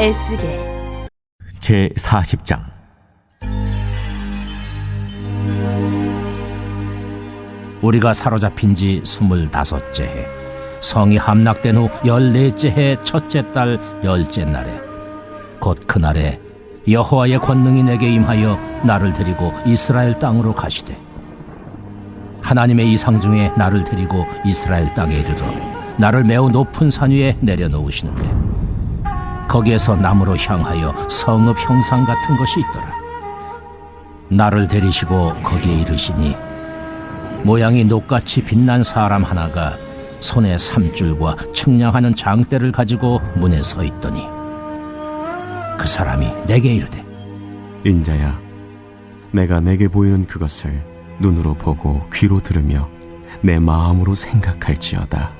애쓰게 제 40장. 우리가 사로잡힌 지 스물다섯째 해, 성이 함락된 후 열넷째 해 첫째 달 열째 날에, 곧 그날에 여호와의 권능이 내게 임하여 나를 데리고 이스라엘 땅으로 가시되, 하나님의 이상 중에 나를 데리고 이스라엘 땅에 이르러 나를 매우 높은 산 위에 내려놓으시는데, 거기에서 나무로 향하여 성읍 형상 같은 것이 있더라. 나를 데리시고 거기에 이르시니 모양이 녹같이 빛난 사람 하나가 손에 삼줄과 측량하는 장대를 가지고 문에 서 있더니 그 사람이 내게 이르되 인자야 내가 내게 보이는 그것을 눈으로 보고 귀로 들으며 내 마음으로 생각할지어다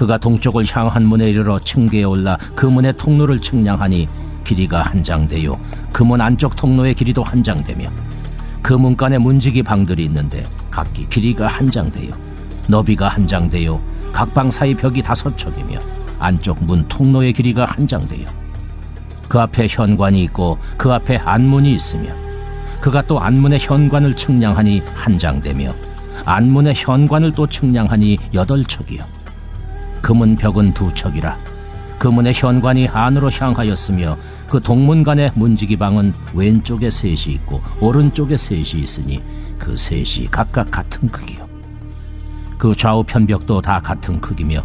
그가 동쪽을 향한 문에 이르러 층계에 올라 그 문의 통로를 측량하니 길이가 한 장되요. 그 문 안쪽 통로의 길이도 한 장되며 그 문간에 문지기 방들이 있는데 각기 길이가 한 장되요. 너비가 한 장되요. 각 방 사이 벽이 다섯 척이며 안쪽 문 통로의 길이가 한 장되요. 그 앞에 현관이 있고 그 앞에 안문이 있으며 그가 또 안문의 현관을 측량하니 한 장되며 안문의 현관을 또 측량하니 여덟 척이요 그문 벽은 두 척이라 그 문의 현관이 안으로 향하였으며 그 동문간의 문지기 방은 왼쪽에 셋이 있고 오른쪽에 셋이 있으니 그 셋이 각각 같은 크기요. 그 좌우 편 벽도 다 같은 크기며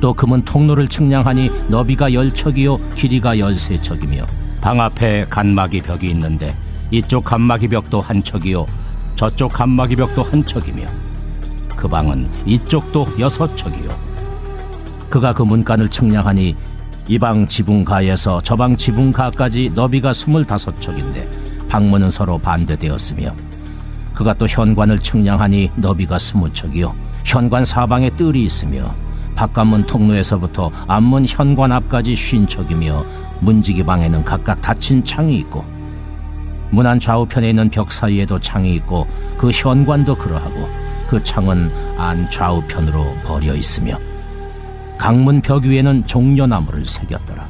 또그문 통로를 측량하니 너비가 열 척이요 길이가 열세 척이며 방 앞에 간막이 벽이 있는데 이쪽 간막이 벽도 한 척이요 저쪽 간막이 벽도 한 척이며 그 방은 이쪽도 여섯 척이요 그가 그 문간을 측량하니 이방 지붕가에서 저방 지붕가까지 너비가 스물다섯 척인데 방문은 서로 반대되었으며 그가 또 현관을 측량하니 너비가 스무 척이요. 현관 사방에 뜰이 있으며 바깥문 통로에서부터 앞문 현관 앞까지 쉰 척이며 문지기 방에는 각각 닫힌 창이 있고 문 안 좌우편에 있는 벽 사이에도 창이 있고 그 현관도 그러하고 그 창은 안 좌우편으로 버려 있으며 강문 벽 위에는 종려나무를 새겼더라.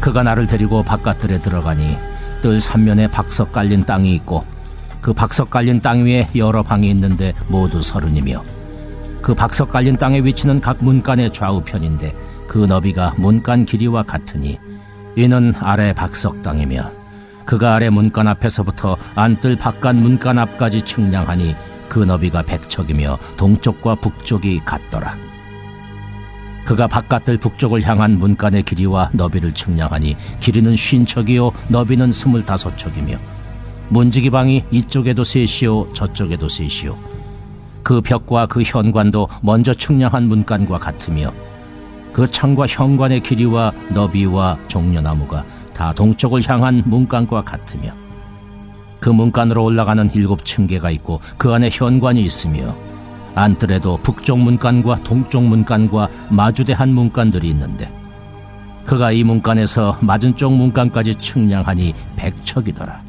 그가 나를 데리고 바깥들에 들어가니 뜰 삼면에 박석 깔린 땅이 있고 그 박석 깔린 땅 위에 여러 방이 있는데 모두 서른이며 그 박석 깔린 땅의 위치는 각 문간의 좌우편인데 그 너비가 문간 길이와 같으니 이는 아래 박석 땅이며 그가 아래 문간 앞에서부터 안뜰 바깥 문간 앞까지 측량하니 그 너비가 백척이며 동쪽과 북쪽이 같더라. 그가 바깥들 북쪽을 향한 문간의 길이와 너비를 측량하니 길이는 쉰 척이요 너비는 스물다섯 척이며 문지기 방이 이쪽에도 셋이요 저쪽에도 셋이요. 그 벽과 그 현관도 먼저 측량한 문간과 같으며 그 창과 현관의 길이와 너비와 종려나무가 다 동쪽을 향한 문간과 같으며 그 문간으로 올라가는 일곱 층계가 있고 그 안에 현관이 있으며 안뜰에도 북쪽 문간과 동쪽 문간과 마주대한 문간들이 있는데 그가 이 문간에서 맞은쪽 문간까지 측량하니 백척이더라.